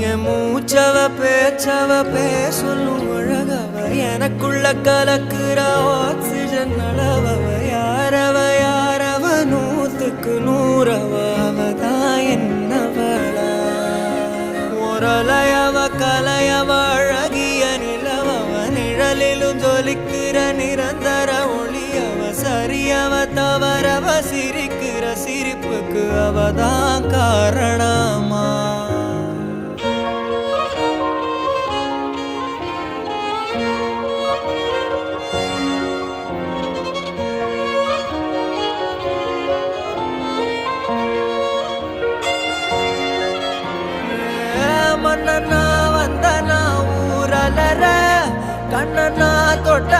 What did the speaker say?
என் மூச்சவ பேச்சவ பேசலும் அழகவ. எனக்குள்ள கலக்குற ஆக்சிஜன் அளவவ. யாரவ யாரவ? நூத்துக்கு நூறவ. அவதான் என்னவளா? முரலையவ கலையவ அழகிய நிலவவ. நிழலிலும் ஜொலிக்கிற நிரந்தர ஒளியவ. சரியவ தவறவ சிரிக்கிற சிரிப்புக்கு அவதான் காரணம். மன்னனா வந்தனா ஊரலர கண்ணனா தொட்டனா பூமலர